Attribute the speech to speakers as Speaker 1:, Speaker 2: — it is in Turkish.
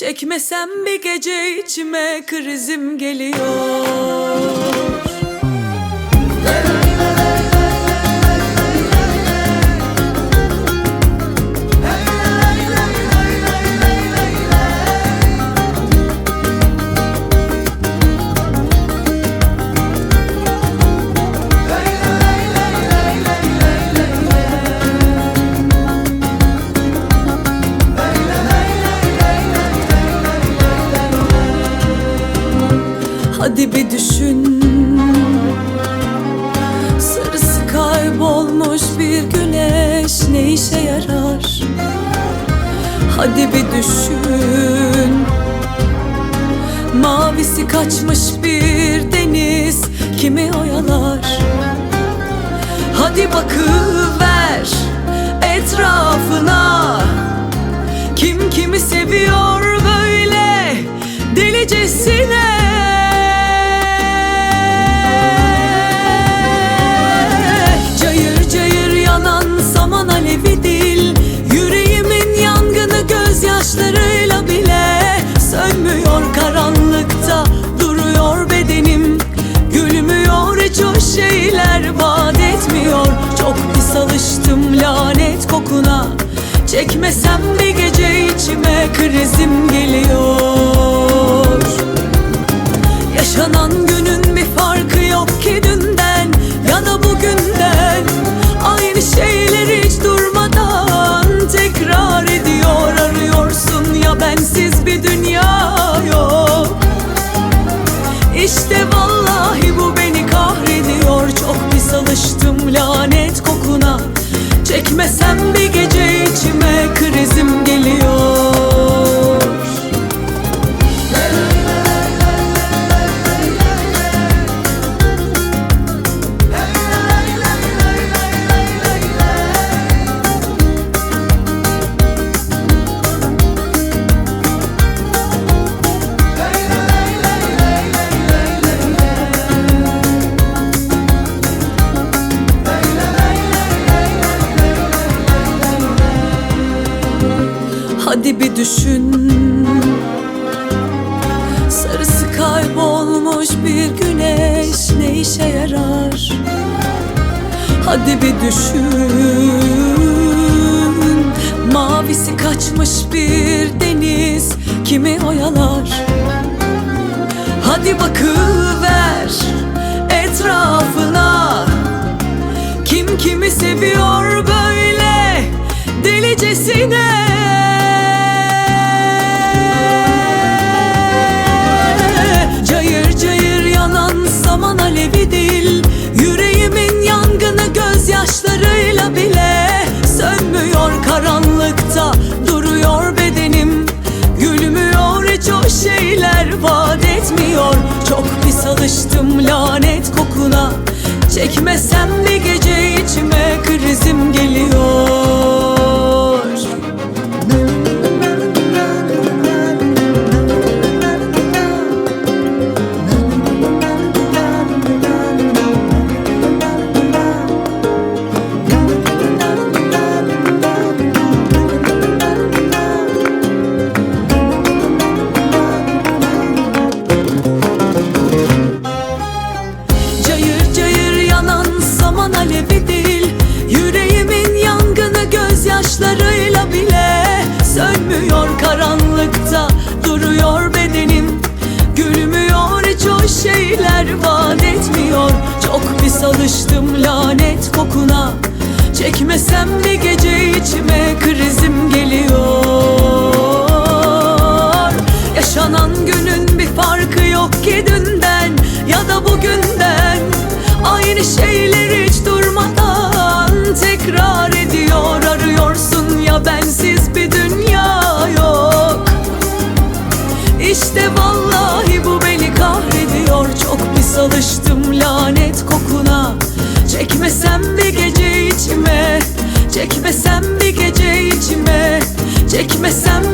Speaker 1: Çekmesem bir gece içime krizim geliyor Hadi bir düşün. Sarısı kaybolmuş bir güneş ne işe yarar? Hadi bir düşün. Mavisi kaçmış bir deniz kimi oyalar? Hadi bakıver etrafına. Kim kimi seviyor böyle delicesine kokuna Çekmesem bir gece içime krizim geliyor. Yaşanan günün bir farkı yok ki dünden ya da bugünden. Aynı şeyleri hiç durmadan tekrar ediyor. Arıyorsun ya bensiz bir dünya yok. İşte vallahi bu beni kahrediyor. Çok pis alıştım lanet kokuna Çekmesem bir gece içime krizim geliyor Hadi bir düşün. Sarısı kaybolmuş bir güneş ne işe yarar? Hadi bir düşün. Mavisi kaçmış bir deniz kimi oyalar? Hadi bakıver etrafına. Kim kimi seviyor böyle Çekmesem bir şeyler vaat etmiyor. Çok pis alıştım lanet kokuna. Çekmesem bir gece içime krizim geliyor. Yaşanan günün bir farkı yok ki dünden ya da bugünden. Aynı şeyleri hiç durmadan tekrar ediyor. Arıyorsun ya bensiz bir gece içime